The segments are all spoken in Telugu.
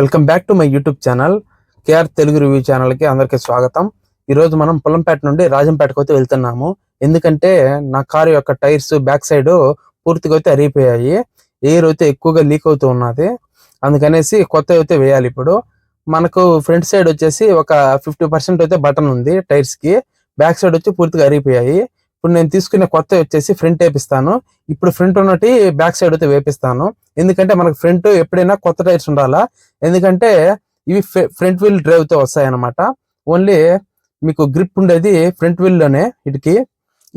Welcome back to my YouTube channel. KR Telugu review ఛానల్కి అందరికీ స్వాగతం. ఈరోజు మనం పొలంపేట నుండి రాజంపేటకు అయితే వెళ్తున్నాము. ఎందుకంటే నా కారు యొక్క టైర్స్ బ్యాక్ సైడ్ పూర్తిగా అయితే అరిగిపోయాయి. ఎయిర్ అయితే ఎక్కువగా లీక్ అవుతూ ఉన్నది. అందుకనేసి కొత్త అయితే వేయాలి ఇప్పుడు. మనకు ఫ్రంట్ సైడ్ వచ్చేసి ఒక ఫిఫ్టీ పర్సెంట్ అయితే బటన్ ఉంది టైర్స్కి బ్యాక్ సైడ్ వచ్చి పూర్తిగా అరిగిపోయాయి. ఇప్పుడు నేను తీసుకునే కొత్త వచ్చేసి ఫ్రంట్ వేపిస్తాను. ఇప్పుడు ఫ్రంట్ ఉన్నటి బ్యాక్ సైడ్ అయితే వేపిస్తాను. ఎందుకంటే మనకు ఫ్రంట్ ఎప్పుడైనా కొత్త టైర్స్ ఉండాలా? ఎందుకంటే ఇవి ఫ్రంట్ వీల్ డ్రైవ్తో వస్తాయి అన్నమాట ఓన్లీ మీకు గ్రిప్ ఉండేది ఫ్రంట్ వీల్లోనే వీటికి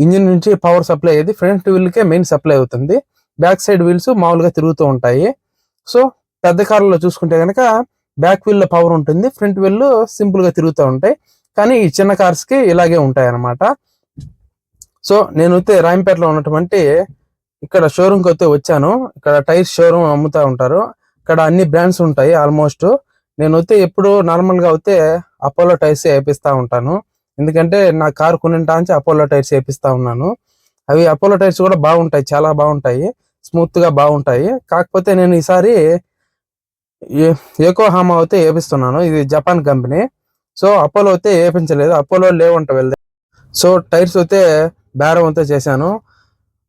ఇంజిన్ నుంచి పవర్ సప్లై అయ్యేది ఫ్రంట్ వీల్ కే మెయిన్ సప్లై అవుతుంది. బ్యాక్ సైడ్ వీల్స్ మామూలుగా తిరుగుతూ ఉంటాయి. సో పెద్ద కార్లలో చూసుకుంటే కనుక బ్యాక్ వీల్లో పవర్ ఉంటుంది. ఫ్రంట్ వీల్ సింపుల్గా తిరుగుతూ ఉంటాయి. కానీ ఈ చిన్న కార్స్కి ఇలాగే ఉంటాయి అన్నమాట సో నేను అయితే రాయంపేటలో ఉన్నటువంటి ఇక్కడ షోరూమ్కి అయితే వచ్చాను. ఇక్కడ టైర్ షోరూమ్ అమ్ముతా ఉంటారు. ఇక్కడ అన్ని బ్రాండ్స్ ఉంటాయి ఆల్మోస్ట్. నేను అయితే ఎప్పుడు నార్మల్గా అయితే అపోలో టైర్స్ వేపిస్తా ఉంటాను. ఎందుకంటే నా కారు కొనింటా నుంచి అపోలో టైర్స్ వేపిస్తా ఉన్నాను. అవి అపోలో టైర్స్ కూడా బాగుంటాయి. చాలా బాగుంటాయి. స్మూత్గా బాగుంటాయి. కాకపోతే నేను ఈసారి ఏకో హామా అయితే వేపిస్తున్నాను. ఇది జపాన్ కంపెనీ సో అపోలో అయితే వేపించలేదు. అపోలో లేవంట వెళ్తే. సో టైర్స్ అయితే బేరం చేశాను.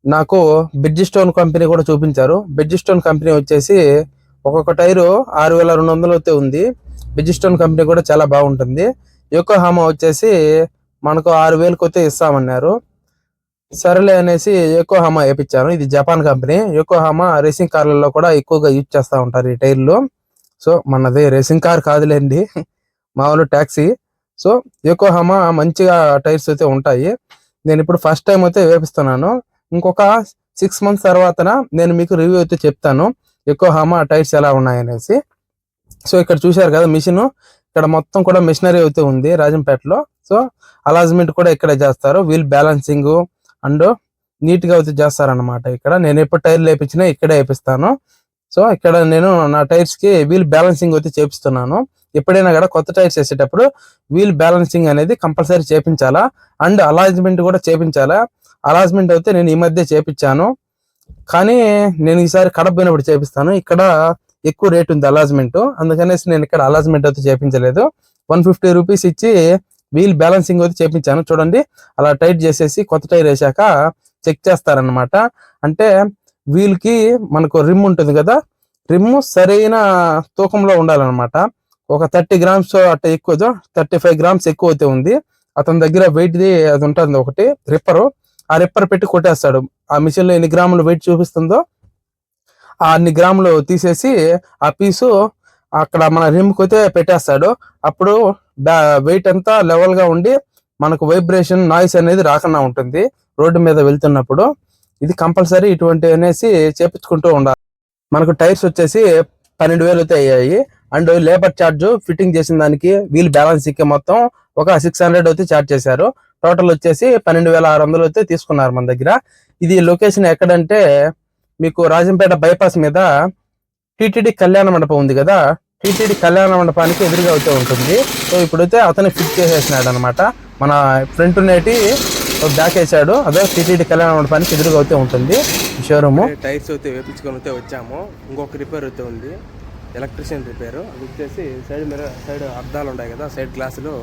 నాకు బిడ్జ్ స్టోన్ కంపెనీ కూడా చూపించారు. బిడ్జ్ స్టోన్ కంపెనీ వచ్చేసి ఒక్కొక్క టైరు ఆరు వేల రెండు వందలు అయితే ఉంది. బిడ్జ్ స్టోన్ కంపెనీ కూడా చాలా బాగుంటుంది. యోకో హామా వచ్చేసి మనకు ఆరు వేలకు అయితే ఇస్తామన్నారు. సరేలే అనేసి ఎక్కువ హామా వేయించాను ఇది జపాన్ కంపెనీ యోకోహామా రేసింగ్ కార్లలో కూడా ఎక్కువగా యూజ్ చేస్తూ ఉంటారు ఈ టైర్లు. సో మనది రేసింగ్ కార్ కాదులేండి. మామూలు ట్యాక్సీ సో యోకో హామా మంచిగా టైర్స్ అయితే ఉంటాయి. నేను ఇప్పుడు ఫస్ట్ టైం అయితే వేపిస్తున్నాను. ఇంకొక సిక్స్ మంత్స్ తర్వాత నేను మీకు రివ్యూ అయితే చెప్తాను. ఎక్కువ హామా టైర్స్ ఎలా ఉన్నాయనేసి. సో ఇక్కడ చూశారు కదా మిషన్. ఇక్కడ మొత్తం కూడా మిషనరీ అయితే ఉంది రాజంపేటలో. సో అలాజ్మెంట్ కూడా ఇక్కడే చేస్తారు. వీల్ బ్యాలెన్సింగ్ అండ్ నీట్గా అయితే చేస్తారనమాట ఇక్కడ. నేను ఎప్పుడు టైర్ లేపించినా ఇక్కడే వేపిస్తాను. సో ఇక్కడ నేను నా టైర్స్కి వీల్ బ్యాలెన్సింగ్ అయితే చేపిస్తున్నాను. ఎప్పుడైనా కూడా కొత్త టైర్స్ వేసేటప్పుడు వీల్ బ్యాలెన్సింగ్ అనేది కంపల్సరీ చేపించాలా? అండ్ అలాజ్మెంట్ కూడా చేపించాలా? అలాజ్మెంట్ అయితే నేను ఈ మధ్య చేపించాను. కానీ నేను ఈసారి కడప పోయినప్పుడు చేపిస్తాను. ఇక్కడ ఎక్కువ రేట్ ఉంది అలాజ్మెంట్. అందుకనేసి నేను ఇక్కడ అలాజ్మెంట్ అయితే చేపించలేదు. వన్ ఫిఫ్టీ రూపీస్ ఇచ్చి వీల్ బ్యాలెన్సింగ్ అయితే చేపించాను. చూడండి అలా టైట్ చేసేసి కొత్త టైర్ వేసాక చెక్ చేస్తారనమాట అంటే వీల్కి మనకు రిమ్ ఉంటుంది కదా రిమ్ సరైన తూకంలో ఉండాలన్నమాట. ఒక థర్టీ గ్రామ్స్ అట్ట ఎక్కువ థర్టీ ఫైవ్ గ్రామ్స్ ఎక్కువ అయితే ఉంది. అతని దగ్గర వెయిట్ ది అది ఉంటుంది ఒకటి రిప్పరు. ఆ రిప్పర్ పెట్టి కొట్టేస్తాడు. ఆ మిషన్లో ఎన్ని గ్రాములు వెయిట్ చూపిస్తుందో ఆ అన్ని గ్రాములు తీసేసి ఆ పీసు అక్కడ మన రిమ్కి అయితే పెట్టేస్తాడు. అప్పుడు వెయిట్ అంతా లెవెల్గా ఉండి మనకు వైబ్రేషన్ నాయిస్ అనేది రాకుండా ఉంటుంది రోడ్డు మీద వెళ్తున్నప్పుడు. ఇది కంపల్సరీ ఇటువంటి అనేసి చేపించుకుంటూ ఉండాలి. మనకు టైర్స్ వచ్చేసి పన్నెండు వేలు అయితే అయ్యాయి. అండ్ లేబర్ ఛార్జ్ ఫిట్టింగ్ చేసిన దానికి వీల్ బ్యాలెన్స్ ఇక్కే మొత్తం ఒక సిక్స్ హండ్రెడ్ అయితే ఛార్జ్ చేశారు. టోటల్ వచ్చేసి పన్నెండు వేల ఆరు వందలు అయితే తీసుకున్నారు మన దగ్గర. ఇది లొకేషన్ ఎక్కడంటే మీకు రాజంపేట బైపాస్ మీద టిటిడి కళ్యాణ మండపం ఉంది కదా? టిటిడి కళ్యాణ మండపానికి ఎదురుగా అయితే ఉంటుంది. సో ఇప్పుడైతే అతను ఫిట్ చేసేసినాడు అనమాట మన ఫ్రంట్ నేటి బ్యాక్ వేసాడు. అదే టిటిడి కళ్యాణ మండపానికి ఎదురుగా అయితే ఉంటుంది. షోరూమ్ టైర్స్ అయితే వేపించుకొని అయితే వచ్చాము. ఇంకొక రిపేర్ అయితే ఉంది. Electrician repair. అది వచ్చేసి సైడ్ మీద సైడ్ అద్దాలు ఉన్నాయి కదా సైడ్ గ్లాసులు.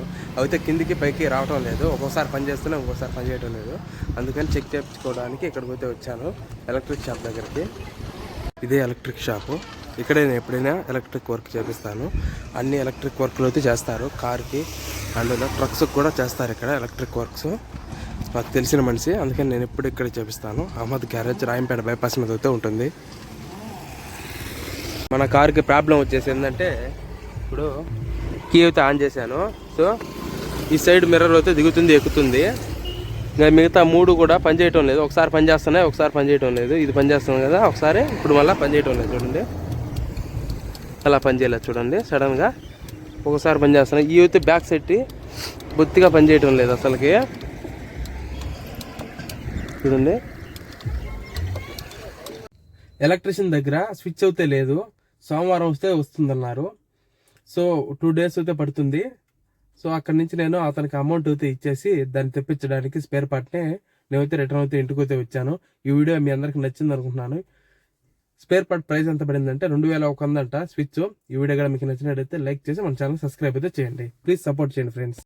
అయితే కిందికి పైకి రావటం లేదు. ఒక్కోసారి పని చేస్తున్నాం ఇంకోసారి పని చేయటం లేదు. అందుకని చెక్ చేయించుకోవడానికి ఇక్కడికి అయితే వచ్చాను ఎలక్ట్రిక్ షాప్ దగ్గరికి. ఇదే ఎలక్ట్రిక్ షాపు. ఇక్కడే నేను ఎప్పుడైనా ఎలక్ట్రిక్ వర్క్ చేపిస్తాను. అన్ని ఎలక్ట్రిక్ వర్క్లు అయితే చేస్తారు. కార్కి అండ్ ట్రక్స్ కూడా చేస్తారు ఇక్కడ ఎలక్ట్రిక్ వర్క్స్. నాకు తెలిసిన మనిషి అందుకని నేను ఎప్పుడు ఇక్కడ చేపిస్తాను. అహ్మద్ గ్యారేజ్ రాయంపేట బైపాస్ మీద అయితే ఉంటుంది. మన కార్కి ప్రాబ్లం వచ్చేసి ఏంటంటే ఇప్పుడు కీ అయితే ఆన్ చేశాను. సో ఈ సైడ్ మిర్రర్ అయితే దిగుతుంది ఎక్కుతుంది. ఇంకా మిగతా మూడు కూడా పనిచేయటం లేదు. ఒకసారి పని చేస్తున్నాయి ఒకసారి పని చేయటం లేదు. ఇది పని కదా ఒకసారి ఇప్పుడు మళ్ళీ పని చేయటం లేదు చూడండి. అలా పని చేయలేదు చూడండి సడన్గా ఒకసారి పని చేస్తున్నాయి. ఈ అయితే బ్యాక్ సెట్టి బొత్తిగా పని చేయటం లేదు అసలుకి. చూడండి. ఎలక్ట్రిషియన్ దగ్గర స్విచ్ అయితే లేదు. సోమవారం వస్తే వస్తుందన్నారు. సో టూ డేస్ అయితే పడుతుంది. సో అక్కడి నుంచి నేను అతనికి అమౌంట్ అయితే ఇచ్చేసి దాన్ని తెప్పించడానికి స్పేర్ పార్ట్నే నేనైతే రిటర్న్ అయితే ఇంటికి అయితే వచ్చాను. ఈ వీడియో మీ అందరికి నచ్చింది అనుకుంటున్నాను. స్పేర్ పార్ట్ ప్రైస్ ఎంత పడిందంటే రెండు వేల ఒక వంద స్విచ్. ఈ వీడియో కూడా మీకు నచ్చినట్టయితే లైక్ చేసి మన ఛానల్ సబ్స్క్రైబ్ అయితే చేయండి. ప్లీజ్ సపోర్ట్ చేయండి ఫ్రెండ్స్.